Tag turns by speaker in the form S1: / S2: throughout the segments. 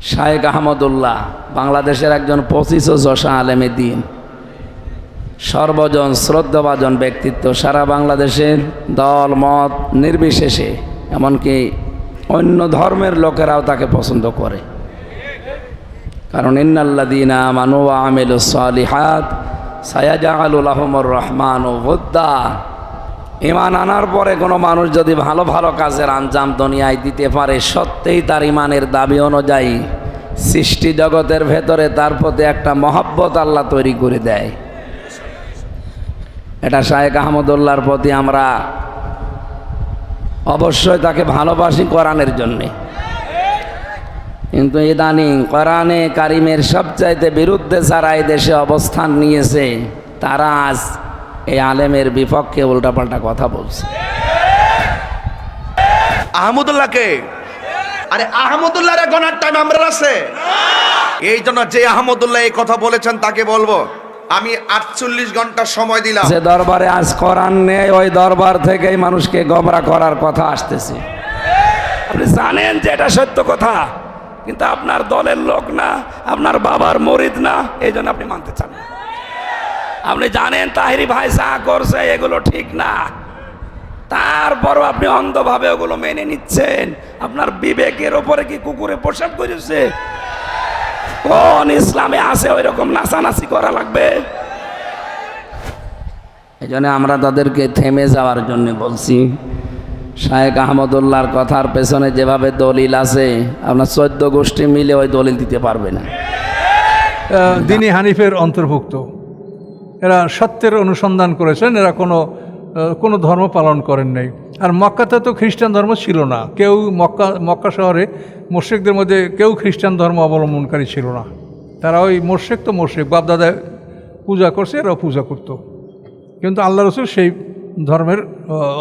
S1: শায়েক আহমদুল্লাহ, বাংলাদেশের একজন পঁচিশ জশা আলেমে দিন। সর্বজন শ্রদ্ধাভাজন ব্যক্তিত্ব সারা বাংলাদেশের দল, মত নির্বিশেষে, এমনকি অন্য ধর্মের লোকেরাও তাকে পছন্দ করে। কারণ ইন্নাল্লা ইন্নাল্লাদিনা মানু আমিল সালিহাত সায়াজাহালুল আহমর রহমান ও ভুদ্দা ইমান আনার পরে কোনো মানুষ যদি ভালো ভালো কাজের আঞ্জাম দুনিয়ায় দিতে পারে, সত্যিই তার ইমানের দাবি অনুযায়ী সৃষ্টি জগতের ভেতরে তার প্রতি একটা মহব্বত আল্লাহ তৈরি করে দেয়। এটা শায়েক আহমদুল্লাহর প্রতি আমরা অবশ্যই তাকে ভালোবাসি কোরআনের জন্যে। কিন্তু ইদানিং কোরআনে কারিমের সবচাইতে বিরুদ্ধে যারা এই দেশে অবস্থান নিয়েছে, তারা আজ এই আলেমের বিপক্ষে উল্টাপাল্টা কথা বলছে।
S2: আহমদুল্লাহকে। আরে আহমদুল্লাহর গনার টাইম আমরা আছে। এই জন্য যে আহমদুল্লাহ এই কথা বলেছেন তাকে বলব আমি আটচল্লিশ ঘণ্টা সময় দিলাম।
S1: যে দরবারে আজ কোরআন নেই ওই দরবার থেকেই মানুষকে গমরা করার কথা আসতেছে। আপনি জানেন যে এটা সত্য কথা কিন্তু আপনার দলের লোক না আপনার বাবার মরিদ না এই জন্য আপনি মানতে চান না। আপনি জানেন তাহিরি ভাই যা করছে এগুলো ঠিক না। তারপরও আপনি অন্ধভাবে ওগুলো মেনে নিচ্ছেন। আপনার বিবেকের ওপরে কি কুকুরে পোশাক করেছে কোন ইসলামে আছে ওই রকম নাচানাচি করা লাগবে? এই জন্য আমরা তাদেরকে থেমে যাওয়ার জন্য বলছি শায়েক আহমদুল্লাহর কথার পেছনে যেভাবে দলিল আছে আপনার চোদ্দ গোষ্ঠী মিলে ওই দলিল দিতে পারবে না।
S3: আহ, দিনী হানিফের অন্তর্ভুক্ত। এরা সত্যের অনুসন্ধান করেছেন, এরা কোনো কোনো ধর্ম পালন করেন নাই। আর মক্কাতে তো খ্রিস্টান ধর্ম ছিল না। কেউ মক্কা মক্কা শহরে মোর্শেকদের মধ্যে কেউ খ্রিস্টান ধর্ম অবলম্বনকারী ছিল না। তারা ওই মোর্শেক তো মোর্শেক, বাপদাদা পূজা করছে, এরাও পূজা করত। কিন্তু আল্লাহ রসুল সেই ধর্মের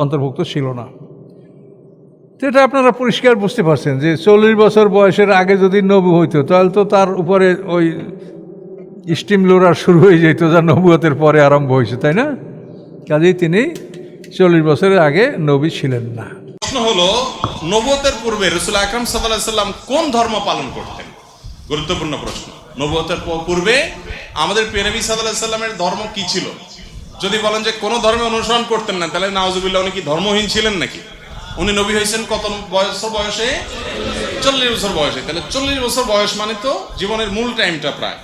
S3: অন্তর্ভুক্ত ছিল না। তো এটা আপনারা পরিষ্কার বুঝতে পারছেন যে চল্লিশ বছর বয়সের আগে যদি নবু হইতো, তাহলে তো তার উপরে ওই স্টিম লোরার শুরু হয়ে যেত যা নবুয়তের পরে আরম্ভ হয়েছে, তাই না? কাজেই তিনি চল্লিশ বছরের আগে নবী ছিলেন না।
S4: প্রশ্ন হলো নবতের পূর্বে রসুল আকরম সাল্লাহ সাল্লাম কোন ধর্ম পালন করতেন? গুরুত্বপূর্ণ প্রশ্ন। নবতের পূর্বে আমাদের পেনবী সাল্লাহ সাল্লামের ধর্ম কি ছিল? যদি বলেন যে কোনো ধর্মে অনুসরণ করতেন না, তাহলে নাওজুবিল্লাহ উনি কি ধর্মহীন ছিলেন নাকি? উনি নবী হয়েছেন কত বয়স বয়সে? চল্লিশ বছর বয়সে। তাহলে চল্লিশ বছর বয়স মানে তো জীবনের মূল টাইমটা প্রায়।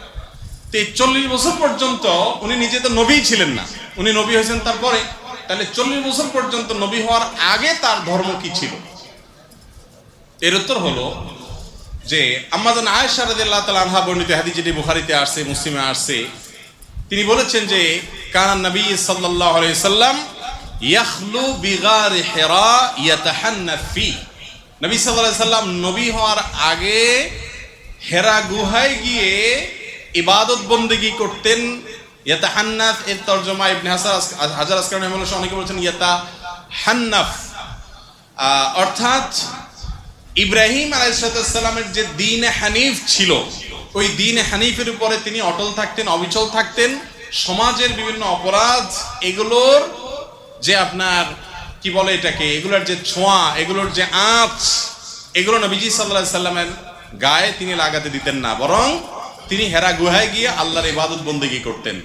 S4: এই চল্লিশ বছর পর্যন্ত উনি নিজে তো নবী ছিলেন না। উনি নবী হয়েছেন তারপরে। তাহলে চল্লিশ বছর পর্যন্ত নবী হওয়ার আগে তার ধর্ম কি ছিল? এর উত্তর হলো যে আমাজন আয়েশা আনহা বর্ণিত হাদিস যেটি বুখারীতে আসছে, মুসলিমে আসছে। তিনি বলেছেন যে, কানা নবী সাল্লাল্লাহু সাল্লাম ইয়াখলু বিগার হিরা নবী সাল্লাল্লাহু সাল্লাম নবী হওয়ার আগে হেরা গুহায় গিয়ে ইবাদত বন্দেগি করতেন। ইয়াতা হান্নাফ এর তর্জমা ইবনে হাসার হাজার আসকার অনেকে বলছেন ইয়াতা হান্নাফ অর্থাৎ ইব্রাহিম আলাইসালামের যে দিন হানিফ ছিল, ওই দিন হানিফের উপরে তিনি অটল থাকতেন, অবিচল থাকতেন। সমাজের বিভিন্ন অপরাধ, এগুলোর যে আপনার, কি বলে এটাকে, এগুলোর যে ছোঁয়া, এগুলোর যে আঁচ, এগুলো নবীজি সাল্লাহ সাল্লামের গায়ে তিনি লাগাতে দিতেন না। বরং তিনি হেরা গুহায় গিয়ে আল্লাহর ইবাদত বন্দেগি করতেন।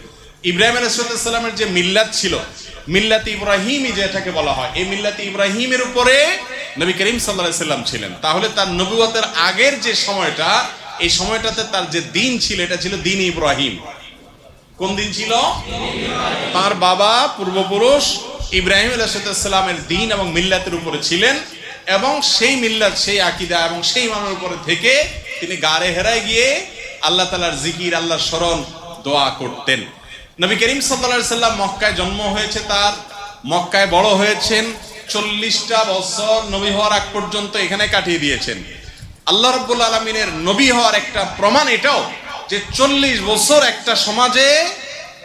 S4: ইব্রাহিম আলাইসাল্লামের যে মিল্লাত ছিল, মিল্লাত ইব্রাহিমই যেটাকে বলা হয়, এই মিল্লাত ইব্রাহিমের উপরে নবী করিম সাল্লাহ সাল্লাম ছিলেন। তাহলে তার নবুয়তের আগের যে সময়টা, এই সময়টাতে তার যে দিন ছিল, এটা ছিল দিন ইব্রাহিম। কোন দিন ছিল? তার বাবা পূর্বপুরুষ ইব্রাহিম আলাইসালামের দিন এবং মিল্লাতের উপরে ছিলেন এবং সেই মিল্লাত, সেই আকিদা এবং সেই ইমামের উপরে থেকে তিনি গাড়ে হেরায় গিয়ে আল্লাহ তালার জিকির, আল্লাহর স্মরণ দোয়া করতেন। নবী করিম সাল্লা সাল্লাম মক্কায় জন্ম হয়েছে তার। মক্কায় বড় হয়েছেন, চল্লিশটা বছর নবী হওয়ার আগ পর্যন্ত এখানে কাটিয়ে দিয়েছেন। আল্লাহ রব্বুল আলমিনের নবী হওয়ার একটা প্রমাণ এটাও যে চল্লিশ বছর একটা সমাজে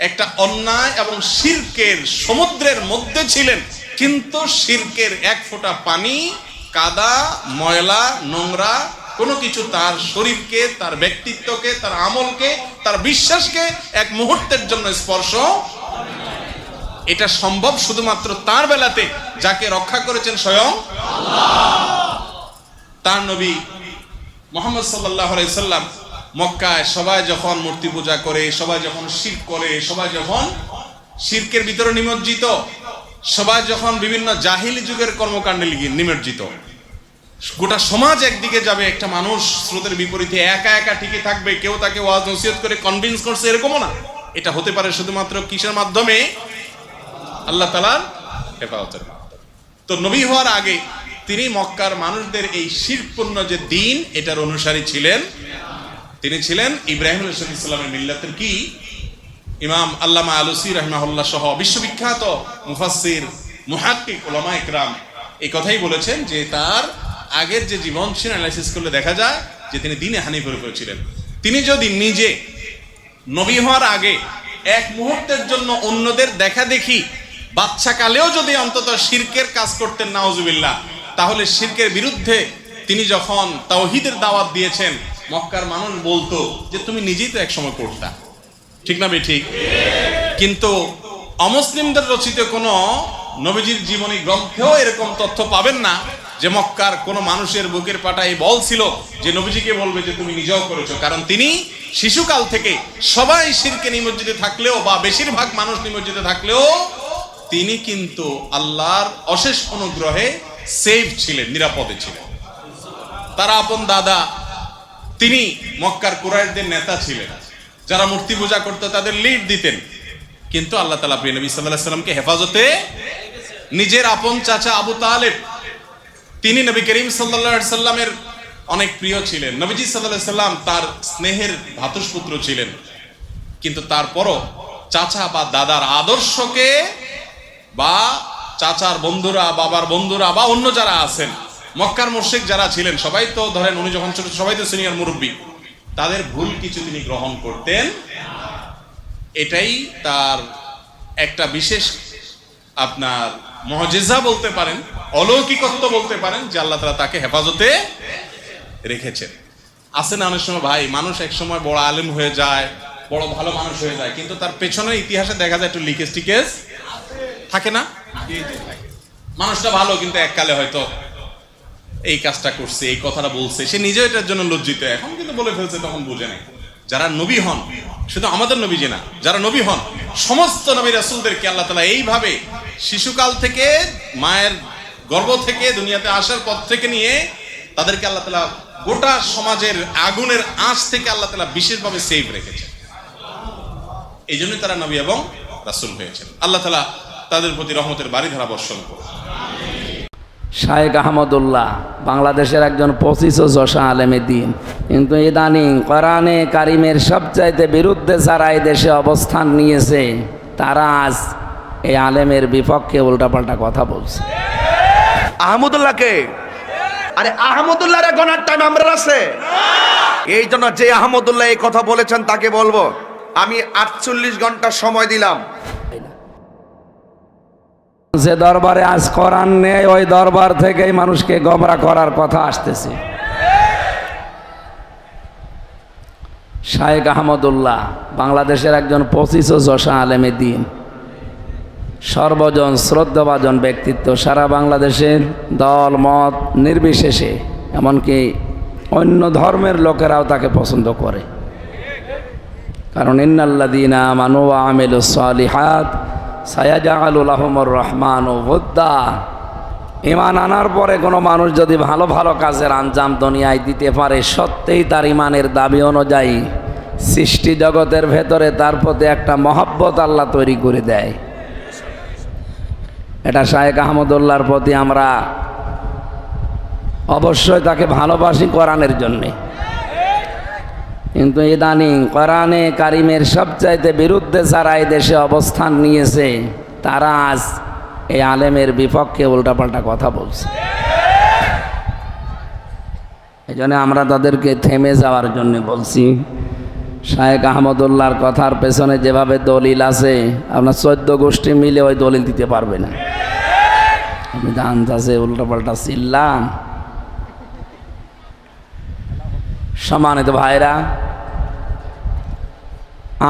S4: একটা অন্যায় এবং শিরকের সমুদ্রের মধ্যে ছিলেন, কিন্তু শিরকের এক ফোঁটা পানি, কাদা, ময়লা, নোংরা কোনো কিছু তার শরীরকে, তার ব্যক্তিত্বকে, তার আমলকে, তার বিশ্বাসকে এক মুহূর্তের জন্য স্পর্শ এটা সম্ভব শুধুমাত্র তার বেলাতে, যাকে রক্ষা করেছেন স্বয়ং তার নবী মোহাম্মদ সাল্লাহ সাল্লাম। মক্কায় সবাই যখন মূর্তি পূজা করে, সবাই যখন শির করে, সবাই যখন শিরকের ভিতরে নিমজ্জিত, সবাই যখন বিভিন্ন জাহিলি যুগের কর্মকাণ্ডে নিমজ্জিত। গোটা সমাজ একদিকে যাবে, একটা মানুষ স্রোতের বিপরীতে একা একা টিকে থাকবে, কেউ তাকে ওয়াজ নসিহত করে কনভিন্স করছে, এরকমও না। এটা হতে পারে শুধুমাত্র কিসের মাধ্যমে? আল্লাহ তালার হেফাজতের তো নবী হওয়ার আগে তিনি মক্কার মানুষদের এই শিরপূর্ণ যে দিন, এটার অনুসারী ছিলেন। তিনি ছিলেন ইব্রাহিম ইসলামের মিল্লাতের কি? ইমাম আল্লামা আলুসি রহমাহুল্লাহ সহ বিশ্ববিখ্যাত মুফাসির মুহাক্কিক ওলামা ইকরাম এই কথাই বলেছেন যে তার আগের যে জীবন ছিল অ্যানালাইসিস করলে দেখা যায় যে তিনি দিনে হানিফের উপরে ছিলেন। তিনি যদি নিজে নবী হওয়ার আগে এক মুহূর্তের জন্য অন্যদের দেখা দেখি, বাচ্চা কালেও যদি অন্তত শিরকের কাজ করতেন নাওজুবিল্লাহ তাহলে শিরকের বিরুদ্ধে তিনি যখন তাওহিদের দাওয়াত দিয়েছেন, মক্কার মানুষ বলতো যে, তুমি নিজেই তো একসময় করতা ঠিক না ঠিক। কিন্তু অমুসলিমদের রচিত কোনো নবীজির জীবনী গ্রন্থেও এরকম তথ্য পাবেন না। যে মক্কার কোনো মানুষের বুকের পাটায় বল ছিল যে নবীজিকে বলবে যে তুমি নিজেও করেছ। কারণ তিনি শিশুকাল থেকে সবাই শিরকে নিমজ্জিত থাকলেও বা বেশিরভাগ মানুষ নিমজ্জিত থাকলেও তিনি কিন্তু আল্লাহর অশেষ অনুগ্রহে সেফ ছিলেন, নিরাপদে ছিলেন। তার আপন দাদা, তিনি মক্কার কুরাইশদের নেতা ছিলেন। যারা মূর্তি পূজা করতো, তাদের লিড দিতেন। কিন্তু আল্লাহ তালা প্রিয় নবী সাল্লাহ সাল্লামকে হেফাজতে নিজের আপন চাচা আবু তালেব তিনি নবী করিম সাল্লা সাল্লামের অনেক প্রিয় ছিলেন। নবীজি সাল্লাহ সাল্লাম তার স্নেহের ভাতুষপুত্র ছিলেন। কিন্তু তারপরও চাচা বা দাদার আদর্শকে বা চাচার বন্ধুরা, বাবার বন্ধুরা বা অন্য যারা আছেন, মক্কার মুর্শিক যারা ছিলেন, সবাই তো ধরেন উনি যখন ছোট, সবাই তো সিনিয়র মুরব্বী, তাদের ভুল কিছু তিনি গ্রহণ করতেন। এটাই তার একটা বিশেষ আপনার মহজেজা বলতে পারেন, অলৌকিকত্ব বলতে পারেন, যে আল্লাহ তালা তাকে হেফাজতে রেখেছেন। আছে না অনেক সময়, ভাই, মানুষ এক সময় বড় আলেম হয়ে যায়, বড় ভালো মানুষ হয়ে যায়, কিন্তু তার পেছনে ইতিহাসে দেখা যায় একটু লিকেজ টিকেজ থাকে না? মানুষটা ভালো, কিন্তু এককালে হয়তো এই কাজটা করছে, এই কথাটা বলছে, সে নিজেও এটার জন্য লজ্জিত, এখন কিন্তু বলে ফেলছে, তখন বুঝে নাই। যারা নবী হন, শুধু আমাদের নবী যে না, যারা নবী হন, সমস্ত নবী রাসুলদেরকে আল্লাহ তালা এইভাবে শিশুকাল থেকে, মায়ের গর্ভ থেকে, দুনিয়াতে আসার পর থেকে নিয়ে তাদেরকে আল্লাহ তালা গোটা সমাজের আগুনের আঁচ থেকে আল্লাহ তালা বিশেষভাবে সেভ রেখেছেন। এই জন্যই তারা নবী এবং রাসুল হয়েছেন। আল্লাহ তালা তাদের প্রতি রহমতের বাড়ি ধারা বর্ষণ করুন।
S1: শায়েক আহমদুল্লাহ বাংলাদেশের একজন পঁচিশ যশা আলেমে দিন। কিন্তু ইদানিং কোরআনে কারিমের সবচাইতে বিরুদ্ধে যারা এই দেশে অবস্থান নিয়েছে, তারা আজ এই আলেমের বিপক্ষে উল্টাপাল্টা কথা বলছে।
S2: আহমদুল্লাহকে? আরে আহমদুল্লাহর গনার টাইম আমরা আছে। এই জন্য যে আহমদুল্লাহ এই কথা বলেছেন তাকে বলব আমি আটচল্লিশ ঘণ্টা সময় দিলাম।
S1: যে দরবারে আজ কোরআন নেই ওই দরবার থেকেই মানুষকে গমরা করার কথা আসতেছে। শায়েক আহমদুল্লাহ বাংলাদেশের একজন পঁচিশ ও যশা আলেমে দিন। সর্বজন শ্রদ্ধাভাজন ব্যক্তিত্ব সারা বাংলাদেশের দল, মত নির্বিশেষে, এমনকি অন্য ধর্মের লোকেরাও তাকে পছন্দ করে। কারণ ইন্নাল্লাদিনা মানু আমিলু সালিহাত সায়াজালুল আহমর রহমান ও ভুদ্দা ইমান আনার পরে কোনো মানুষ যদি ভালো ভালো কাজের আঞ্জাম দুনিয়ায় দিতে পারে, সত্যিই তার ইমানের দাবি অনুযায়ী সৃষ্টি জগতের ভেতরে তার প্রতি একটা মহব্বত আল্লাহ তৈরি করে দেয়। এটা শায়েক আহমদুল্লাহর প্রতি আমরা অবশ্যই তাকে ভালোবাসি কোরআনের জন্যে। কিন্তু ইদানিং কোরআনে কারিমের সবচাইতে বিরুদ্ধে যারা এই দেশে অবস্থান নিয়েছে, তারা আজ এই আলেমের বিপক্ষে উল্টাপাল্টা কথা বলছে। এই জন্য আমরা তাদেরকে থেমে যাওয়ার জন্য বলছি শায়েক আহমদুল্লাহর কথার পেছনে যেভাবে দলিল আছে, আপনার চোদ্দ গোষ্ঠী মিলে ওই দলিল দিতে পারবে না। আপনি ধান চাষে উল্টাপাল্টা চিল্লান সম্মানিত ভাইরা,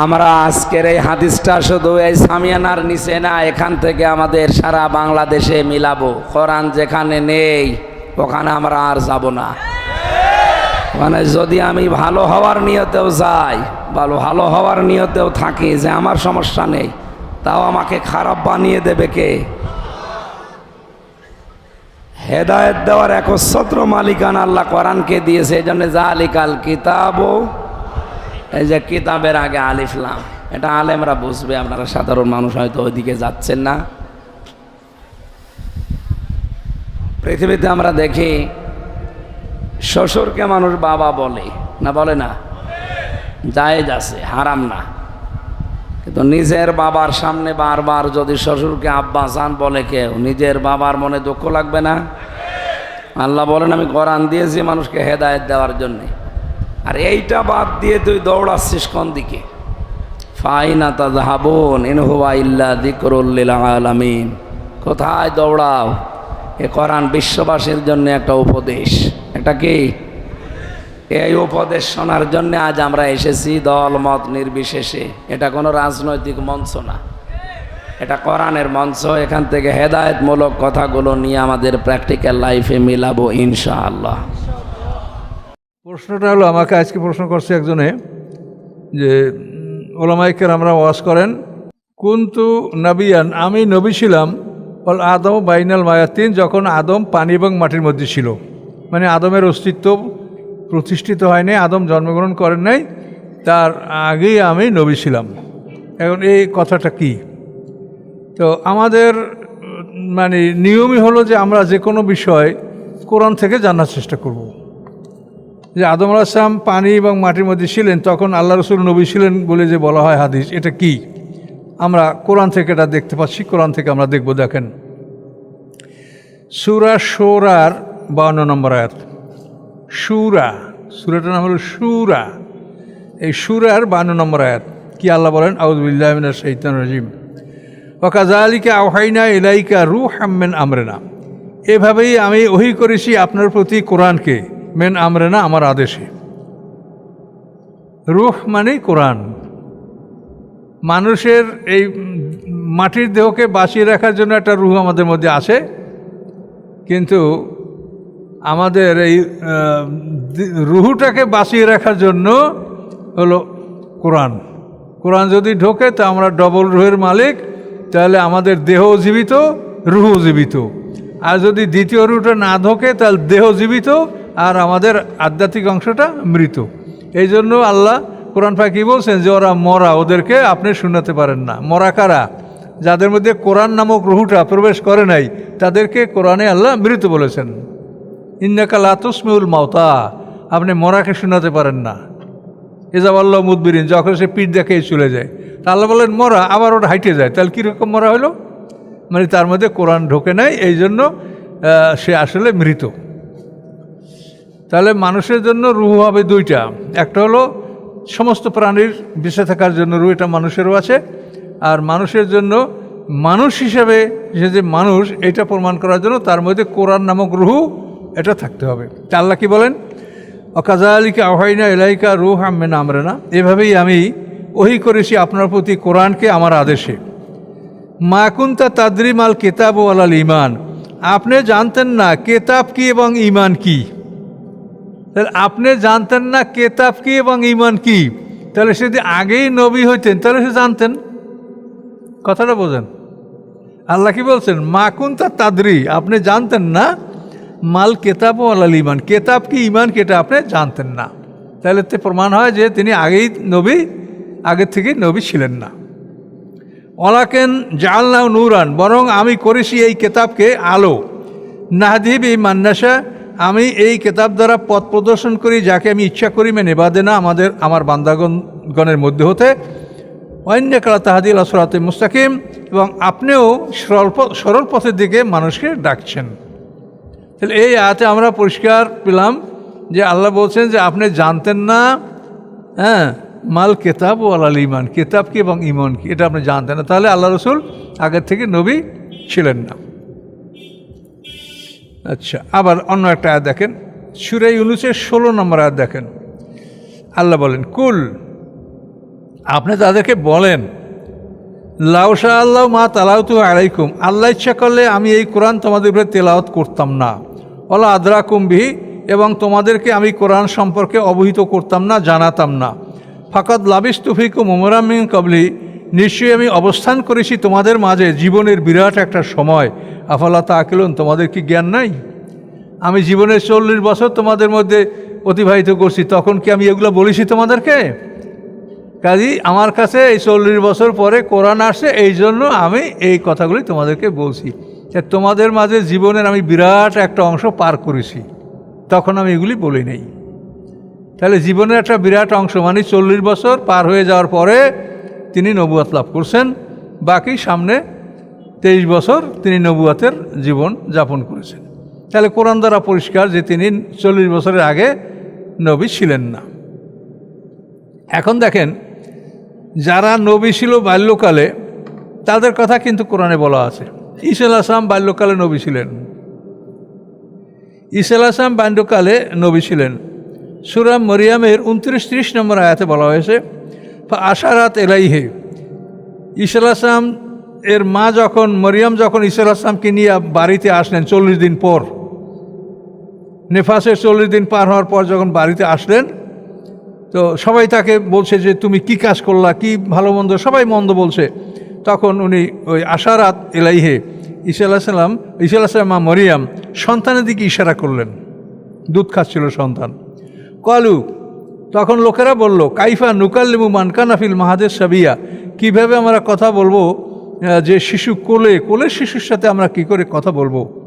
S1: আমরা আজকের এই হাদিসটা শুধু এই সামিয়ানার নিচে না, এখান থেকে আমাদের সারা বাংলাদেশে মিলাবো। কোরআন যেখানে নেই, ওখানে আমরা আর যাব না। মানে যদি আমি ভালো হওয়ার নিয়তেও যাই, ভালো ভালো হওয়ার নিয়তেও থাকি যে আমার সমস্যা নেই, তাও আমাকে খারাপ বানিয়ে দেবে কে? হেদায়ত দেওয়ার একচ্ছত্র মালিকান আল্লাহ কোরআনকে দিয়েছে, এই জন্য যা আলিকাল কিতাব, এই যে কিতাবের আগে আলিফলাম এটা আলেমরা বুঝবে, আপনারা সাধারণ মানুষ হয়তো ওইদিকে যাচ্ছেন না। পৃথিবীতে আমরা দেখি শ্বশুরকে মানুষ বাবা বলে, না বলে না? জায়েজ আছে, হারাম না। কিন্তু নিজের বাবার সামনে বারবার যদি শ্বশুরকে আব্বা জান বলে কেউ, নিজের বাবার মনে দুঃখ লাগবে না? আল্লাহ বলেন, আমি কোরআন দিয়েছি মানুষকে হেদায়েত দেওয়ার জন্যে। আর এইটা বাদ দিয়ে তুই দৌড়াচ্ছিস কোন দিকে? কোথায় দৌড়াও? এ কোরআন বিশ্ববাসীর জন্য একটা উপদেশ। একটা কি? এই উপদেশ শোনার জন্য আজ আমরা এসেছি দল মত নির্বিশেষে। এটা কোনো রাজনৈতিক মঞ্চ না। এটা কোরআনের মঞ্চ। এখান থেকে হেদায়েতমূলক কথাগুলো নিয়ে আমাদের প্র্যাকটিক্যাল লাইফে মিলাবো ইনশাআল্লাহ।
S3: প্রশ্নটা হলো, আমাকে আজকে প্রশ্ন করছে একজনে যে ওলামাইকের আমরা ওয়াজ করেন, কুন্তু নাবিয়ান, আমি নবী ছিলাম আদম বাইনাল মায়াতিন, যখন আদম পানি এবং মাটির মধ্যে ছিল। মানে আদমের অস্তিত্ব প্রতিষ্ঠিত হয়নি, আদম জন্মগ্রহণ করেন নাই, তার আগেই আমি নবী ছিলাম। এখন এই কথাটা কি? তো আমাদের মানে নিয়মই হলো যে আমরা যে কোনো বিষয় কোরআন থেকে জানার চেষ্টা করব। যে আদম আলাহাম পানি এবং মাটির মধ্যে ছিলেন, তখন আল্লাহ রসুল নবী ছিলেন বলে যে বলা হয় হাদিস, এটা কি? আমরা কোরআন থেকে এটা দেখতে পাচ্ছি, কোরআন থেকে আমরা দেখব, দেখেন। সুরা সোরার বাউন্ন নম্বর আয়াত। সুরা, সুরাটার নাম হলো সুরা। এই সুরার বান্ন নম্বর আয়াত, কি আল্লাহ বলেন? আউদ্দিল্লাহমিনা সৈতান রাজিম। ওকাজালিকা আহাইনা এলাইকা রু হাম্মেন আমরেনা। এভাবেই আমি ওহি করেছি আপনার প্রতি কোরআনকে, মেন আমরেনা, আমার আদেশে। রুহ মানে কোরআন। মানুষের এই মাটির দেহকে বাঁচিয়ে রাখার জন্য একটা রুহ আমাদের মধ্যে আছে। কিন্তু আমাদের এই রুহুটাকে বাঁচিয়ে রাখার জন্য হলো কোরআন। কোরআন যদি ঢোকে তা আমরা ডবল রুহের মালিক, তাহলে আমাদের দেহ জীবিত, রুহ জীবিত। আর যদি দ্বিতীয় রুহটা না ঢোকে, তাহলে দেহ জীবিত, আর আমাদের আধ্যাত্মিক অংশটা মৃত। এই জন্য আল্লাহ কোরআন পাকি বলছেন যে, ওরা মরা, ওদেরকে আপনি শোনাতে পারেন না। মরা কারা? যাদের মধ্যে কোরআন নামক রুহুটা প্রবেশ করে নাই, তাদেরকে কোরআনে আল্লাহ মৃত বলেছেন। ইন্নাকা লাতুসমিউল মাওতা আপনি মরাকে শোনাতে পারেন না। এজাবাল্লাহ মুদবিরিন, যখন সে পিঠ দেখে চলে যায়। তা আল্লাহ বললেন, মরা, আবার ওটা হাইটে যায়। তাহলে কীরকম মরা হলো? মানে তার মধ্যে কোরআন ঢোকে নাই, এই জন্য সে আসলে মৃত। তাহলে মানুষের জন্য রুহ হবে দুইটা। একটা হলো সমস্ত প্রাণীর বেঁচে থাকার জন্য রুহ, এটা মানুষেরও আছে। আর মানুষের জন্য মানুষ হিসেবে, সে যে মানুষ, এটা প্রমাণ করার জন্য তার মধ্যে কোরআন নামক রুহু এটা থাকতে হবে। তা আল্লাহ কি বলেন? অকাজালিকা আহাইনা এলাইকা রুহ আমেন আমরেনা। এভাবেই আমি ওহি করেছি আপনার প্রতি কোরআনকে আমার আদেশে। মাকুন্তা তাদরিম আল কেতাব আলাল ইমান আপনি জানতেন না কেতাব কি এবং ইমান কি? তাহলে আপনি জানতেন না কেতাব কি এবং ইমান কি? তাহলে সে যদি আগেই নবী হইতেন, তাহলে সে জানতেন। কথাটা বোঝেন। আল্লাহ কি বলছেন? মাকুন্তা তাদরি। আপনি জানতেন না মাল কেতাব ও আলাল ইমান কেতাব কি ইমান কি এটা আপনি জানতেন না। তাহলে তে প্রমাণ হয় যে তিনি আগেই নবী আগের থেকে নবী ছিলেন না। অলাকেন জালনাও নুরান, বরং আমি করেছি এই কেতাবকে আলো। নাহদিব এই মান্নাসা আমি এই কেতাব দ্বারা পথ প্রদর্শন করি, যাকে আমি ইচ্ছা করি, মেনে বাদে না, আমাদের, আমার বান্দাগণ গণের মধ্যে হতে। অন্য কালা তাহাদিল আসরাতে মুস্তাকিম, এবং আপনিও সরল সরল পথের দিকে মানুষকে ডাকছেন। তাহলে এই আয়াতে আমরা পরিষ্কার পেলাম যে আল্লাহ বলছেন যে আপনি জানতেন না হ্যাঁ মাল কেতাব ও আলাল ইমান কেতাব কি এবং ইমান কি, এটা আপনি জানতেন না। তাহলে আল্লাহ রসুল আগের থেকে নবী ছিলেন না। আচ্ছা আবার অন্য একটা আয়াত দেখেন, সুরে ইউনুসের ষোলো নম্বর আয়াত দেখেন। আল্লাহ বলেন, কুল আপনি তাদেরকে বলেন লাউসা আল্লাহ মা তালাউতু আলাইকুম আল্লাহ ইচ্ছা করলে আমি এই কোরআন তোমাদের উপরে তেলাওয়াত করতাম না। ওলা আদরা কুম্বিহি এবং তোমাদেরকে আমি কোরআন সম্পর্কে অবহিত করতাম না, জানাতাম না। ফাকাত লাবিস তুফিকু মোমরামিন কবলি, নিশ্চয়ই আমি অবস্থান করেছি তোমাদের মাঝে জীবনের বিরাট একটা সময়। আফালা তা আকিলুন তোমাদের কি জ্ঞান নাই? আমি জীবনের চল্লিশ বছর তোমাদের মধ্যে অতিবাহিত করছি, তখন কি আমি এগুলো বলেছি তোমাদেরকে? কাজী, আমার কাছে এই চল্লিশ বছর পরে কোরআন আসে এই জন্য আমি এই কথাগুলি তোমাদেরকে বলছি। যে তোমাদের মাঝে জীবনের আমি বিরাট একটা অংশ পার করেছি। তখন আমি এগুলি বলি নেই। তাহলে জীবনের একটা বিরাট অংশ মানে চল্লিশ বছর পার হয়ে যাওয়ার পরে তিনি নবুয়াত লাভ করছেন, বাকি সামনে তেইশ বছর তিনি নবুয়াতের জীবন যাপন করেছেন। তাহলে কোরআন দ্বারা পরিষ্কার যে তিনি চল্লিশ বছরের আগে নবী ছিলেন না। এখন দেখেন, যারা নবী ছিল বাল্যকালে, তাদের কথা কিন্তু কোরআনে বলা আছে। ঈসা আসলাম বাল্যকালে নবী ছিলেন। ঈসা আসলাম বাল্যকালে নবী ছিলেন। সুরাম মরিয়ামের উনত্রিশ ত্রিশ নম্বর আয়াতে বলা হয়েছে আশারাত এলাইহে। ঈসা আসলাম এর মা যখন, মরিয়াম যখন ঈসা আসলামকে নিয়ে বাড়িতে আসলেন চল্লিশ দিন পর, নেফাসের চল্লিশ দিন পার হওয়ার পর যখন বাড়িতে আসলেন, তো সবাই তাকে বলছে যে, তুমি কি কাজ করলা? কি ভালো মন্দ? সবাই মন্দ বলছে। তখন উনি ওই আশারাত এলাইহে ঈসা আল্লাহ সাল্লাম ঈসা আল্লাহ সাল্লাম মা মরিয়াম সন্তানের দিকে ইশারা করলেন। দুধ খাচ্ছিল সন্তান। কলু, তখন লোকেরা বলল, কাইফা নুকাল্লিমু মানকানাফিল মাহাদের সাবিয়া? কীভাবে আমরা কথা বলব যে শিশু কোলে, কোলের শিশুর সাথে আমরা কি করে কথা বলব?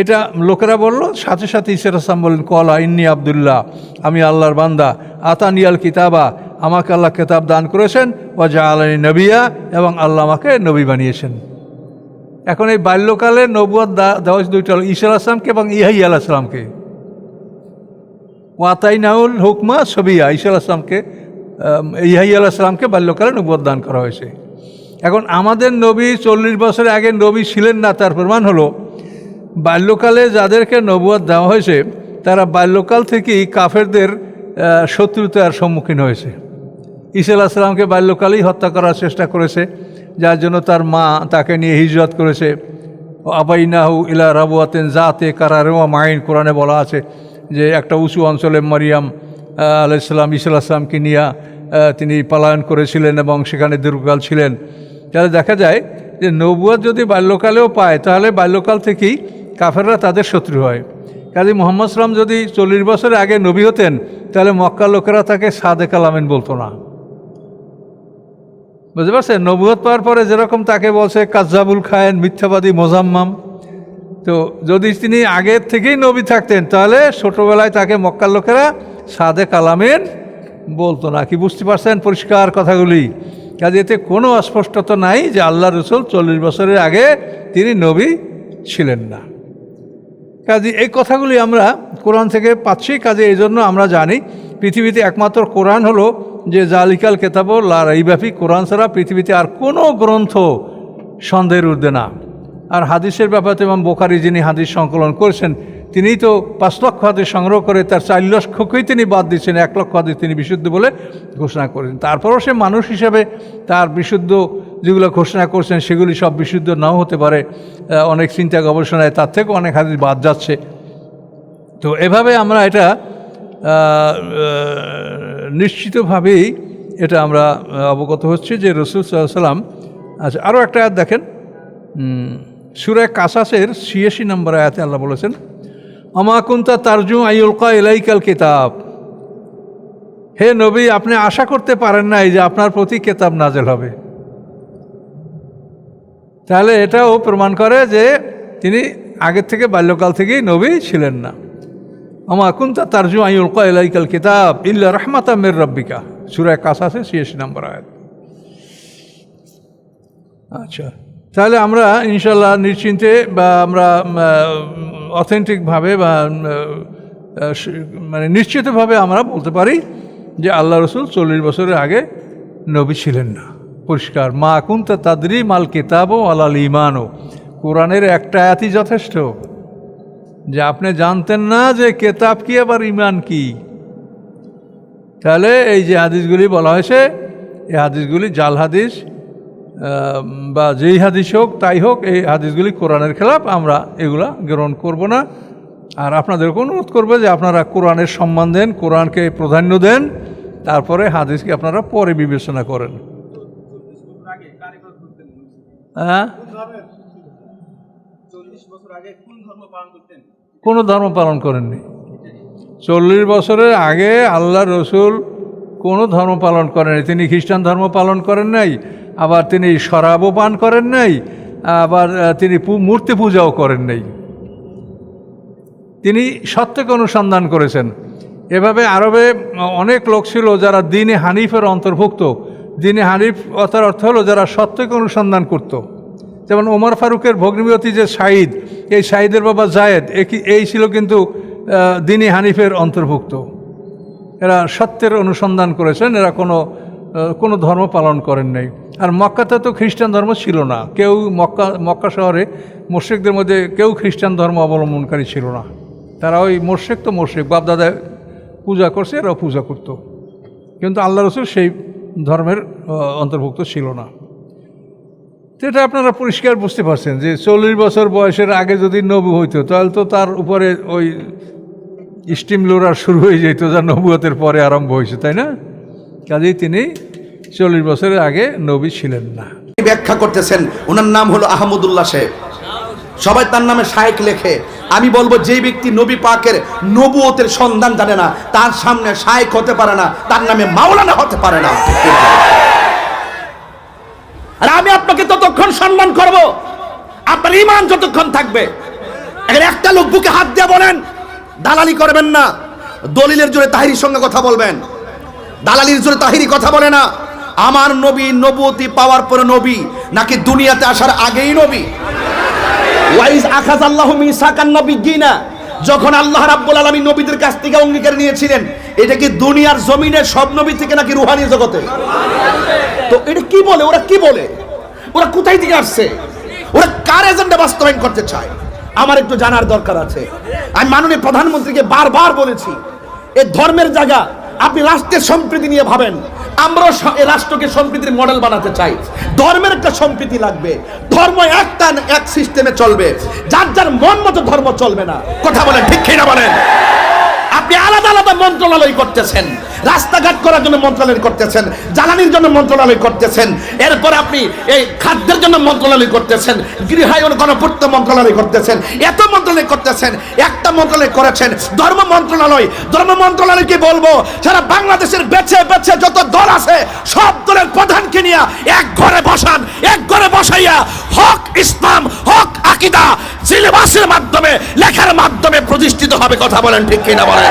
S3: এটা লোকেরা বলল, সাথে সাথে ঈশ্বর আসলাম বললেন কলা, ইন্নি আবদুল্লাহ, আমি আল্লাহর বান্দা, আতানিয়াল কিতাবা, আমাকে আল্লাহ কেতাব দান করেছেন ও জা আলানি নবিয়া, এবং আল্লাহ আমাকে নবী বানিয়েছেন। এখন এই বাল্যকালে নবুয়াদ দেওয়া দুইটা ঈশ্বর আসলামকে এবং ইহাই আল আসলামকে ওয়াতাইনাউল হুকমা সবিয়া ঈশ্বর আসলামকে ইহাই আল আসলামকে বাল্যকালে নবুয়াদ দান করা হয়েছে। এখন আমাদের নবী চল্লিশ বছরের আগে নবী ছিলেন না, তার প্রমাণ হলো বাল্যকালে যাদেরকে নবুয়াদ দেওয়া হয়েছে, তারা বাল্যকাল থেকেই কাফেরদের শত্রুতার সম্মুখীন হয়েছে। ঈসা আলাহিসাল্লামকে বাল্যকালেই হত্যা করার চেষ্টা করেছে, যার জন্য তার মা তাকে নিয়ে হিজরত করেছে। আবাইনাহু ইলা রাবুয়াতেন জাতে কারারেওয়া মাইন, কোরআনে বলা আছে যে একটা উঁচু অঞ্চলে মারিয়াম আলাইসাল্লাম ঈসা আলাহিসাল্লামকে নিয়ে তিনি পলায়ন করেছিলেন এবং সেখানে দীর্ঘকাল ছিলেন। তাহলে দেখা যায় যে নবুয়াদ যদি বাল্যকালেও পায়, তাহলে বাল্যকাল থেকেই কাফেররা তাদের শত্রু হয়। কাজী মোহাম্মদ সালাম যদি চল্লিশ বছরের আগে নবী হতেন, তাহলে মক্কার লোকেরা তাকে সাদে কালামেন বলতো না। বুঝতে পারছেন? নবুয়ত পাওয়ার পরে যেরকম তাকে বলছে কাজাবুল খায়েন, মিথ্যাবাদী, মোজাম্মাম। তো যদি তিনি আগের থেকেই নবী থাকতেন, তাহলে ছোটোবেলায় তাকে মক্কার লোকেরা সাদে কালামেন বলতো না। কি বুঝতে পারছেন পরিষ্কার কথাগুলি? কাজে এতে কোনো অস্পষ্টতা নাই যে আল্লাহ রসুল চল্লিশ বছরের আগে তিনি নবী ছিলেন না। কাজে এই কথাগুলি আমরা কোরআন থেকে পাচ্ছি। কাজে এই জন্য আমরা জানি পৃথিবীতে একমাত্র কোরআন হলো যে জালিকাল কেতাব লা রাইব্যাপী কোরআন ছাড়া পৃথিবীতে আর কোনো গ্রন্থ সন্দেহের ঊর্ধ্বে না। আর হাদিসের ব্যাপারে এবং বোখারি যিনি হাদিস সংকলন করেছেন, তিনিই তো পাঁচ লক্ষ হাদিস সংগ্রহ করে তার চার লক্ষকেই তিনি বাদ দিচ্ছেন এক লক্ষ হাদিস তিনি বিশুদ্ধ বলে ঘোষণা করেছেন। তারপরও সে মানুষ হিসেবে তার বিশুদ্ধ যেগুলো ঘোষণা করছেন, সেগুলি সব বিশুদ্ধ নাও হতে পারে। অনেক চিন্তা গবেষণায় তার থেকেও অনেক হাদিস বাদ যাচ্ছে। তো এভাবে আমরা এটা নিশ্চিতভাবেই এটা আমরা অবগত হচ্ছি যে রসুল সাল্লাম আচ্ছা আরও একটা আয়াত দেখেন। সুরায় কাসাসের ছিয়াশি নম্বর আয়াতে আল্লাহ বলেছেন অমাকুন্তা তারজু আইউলকা এলাইকাল কিতাব। হে নবী, আপনি আশা করতে পারেন নাই যে আপনার প্রতি কেতাব নাজেল হবে। তাহলে এটাও প্রমাণ করে যে তিনি আগের থেকে বাল্যকাল থেকেই নবী ছিলেন না। আমা কুন্তা তারজু আইউল কয়লাইকাল কিতাব ইল্লা রহমাতা মের রব্বিকা। সুরায় কাসাসে ছিয়াশি নম্বর আয়াত। আচ্ছা তাহলে আমরা ইনশাল্লাহ নিশ্চিন্তে বা আমরা অথেন্টিকভাবে বা মানে নিশ্চিতভাবে আমরা বলতে পারি যে আল্লাহ রসুল চল্লিশ বছরের আগে নবী ছিলেন না। পরিষ্কার। মা কুন্তা তাদরি মাল কিতাবও আলাল ইমানও কোরআনের একটা আয়াতই যথেষ্ট। যে আপনি জানতেন না যে কেতাব কি আবার ইমান কি। তাহলে এই যে হাদিসগুলি বলা হয়েছে, এই হাদিসগুলি জাল হাদিস বা যেই হাদিস হোক, তাই হোক, এই হাদিসগুলি কোরআনের খেলাফ, আমরা এগুলা গ্রহণ করব না। আর আপনাদেরকে অনুরোধ করবে যে আপনারা কোরআনের সম্মান দেন, কোরআনকে প্রাধান্য দেন, তারপরে হাদিসকে আপনারা পরে বিবেচনা করেন। হ্যাঁ? কোনো ধর্ম পালন করেননি। চল্লিশ বছরের আগে আল্লাহ রসুল কোনো ধর্ম পালন করেন তিনি খ্রিস্টান ধর্ম পালন করেন নাই, আবার তিনি শরাবও পান করেন নাই, আবার তিনি মূর্তি পূজাও করেন নাই। তিনি সত্যকে অনুসন্ধান করেছেন। এভাবে আরবে অনেক লোক ছিল যারা দিনে হানিফের অন্তর্ভুক্ত। দিনে হানিফ অর্থার অর্থ হলো যারা সত্যকে অনুসন্ধান করত। যেমন ওমর ফারুকের ভগ্নিপতি যে সাঈদ, এই সাঈদের বাবা জায়েদ এই ছিল কিন্তু দিনী হানিফের অন্তর্ভুক্ত। এরা সত্যের অনুসন্ধান করেছেন, এরা কোনো কোনো ধর্ম পালন করেন নাই। আর মক্কাতে তো খ্রিস্টান ধর্ম ছিল না। কেউ মক্কা মক্কা শহরে মোর্শেকদের মধ্যে কেউ খ্রিস্টান ধর্ম অবলম্বনকারী ছিল না। তারা ওই মোর্শেক তো মোর্শেক, বাপদাদায় পূজা করছে, এরাও পূজা করত। কিন্তু আল্লাহ রসুল সেই ধর্মের অন্তর্ভুক্ত ছিল না। এটা আপনারা পরিষ্কার বুঝতে পারছেন যে চল্লিশ বছর বয়সের আগে যদি নবু হইতো, তাহলে তো তার উপরে ওই স্টিম লোরার শুরু হয়ে যেত যা নবুয়তের পরে আরম্ভ হয়েছে, তাই না? কাজেই তিনি চল্লিশ বছরের আগে নবী ছিলেন না।
S2: ব্যাখ্যা করতেছেন, ওনার নাম হলো আহমদুল্লাহ সাহেব। সবাই তার নামে শায়েক লেখে। আমি বলব যে ব্যক্তি নবী পাকের নবুয়তের সন্ধান জানে না, তার সামনে শায়েক হতে পারে না, তার নামে মাওলানা হতে পারে না। আর আমি আপনাকে ততক্ষণ সম্মান করব। আপনার ইমান যতক্ষণ থাকবে। এখানে একটা লোক বুকে হাত দিয়ে বলেন, দালালি করবেন না, দলিলের জোরে তাহিরির সঙ্গে কথা বলবেন। দালালির জোরে তাহিরি কথা বলে না। আমার নবী নবুয়তি পাওয়ার পরে নবী, নাকি দুনিয়াতে আসার আগেই নবী? ওয়াইজ আখাজ আল্লাহ মিসাকান নবিয়িনা যখন আল্লাহ রাব্বুল আলামিন নবীদের কাছ থেকে অঙ্গীকার নিয়েছিলেন, এটা কি দুনিয়ার জমিনে সব নবী থেকে নাকি রুহানি জগতে? তো এটা কি বলে? ওরা কি বলে? ওরা কোথায় থেকে আসছে? ওরা কার এজেন্ডা বাস্তবায়ন করতে চায়? আমার একটু জানার দরকার আছে। আমি মাননীয় প্রধানমন্ত্রীকে বারবার বলেছি এই ধর্মের জায়গা আপনি রাষ্ট্রের সম্প্রীতি নিয়ে ভাবেন। আমরা এই রাষ্ট্রকে সম্প্রীতির মডেল বানাতে চাই। ধর্মের একটা সম্প্রীতি লাগবে। ধর্ম একটা এক সিস্টেমে চলবে। যার যার মন মতো ধর্ম চলবে না। কথা বলেন, ঠিক কিনা বলেন? আপনি আলাদা আলাদা মন্ত্রণালয় করতেছেন। রাস্তাঘাট করার জন্য মন্ত্রণালয় করতেছেন, জ্বালানির জন্য মন্ত্রণালয় করতেছেন, এরপর আপনি এই খাদ্যের জন্য মন্ত্রণালয় করতেছেন, গৃহায়ন গণপূর্ত মন্ত্রণালয় করতেছেন, এত মন্ত্রণালয় করতেছেন, একটা মন্ত্রণালয় করেছেন, ধর্ম মন্ত্রণালয়। ধর্ম মন্ত্রণালয়কে বলব? সারা বাংলাদেশের বেছে বেছে যত দল আছে, সব দলের প্রধানকে নিয়ে এক ঘরে বসান, এক ঘরে বসাইয়া হক ইসলাম, হক আকিদা, সিলেবাসের মাধ্যমে, লেখার মাধ্যমে প্রতিষ্ঠিত হবে কথা বলেন, ঠিক কিনা বলেন?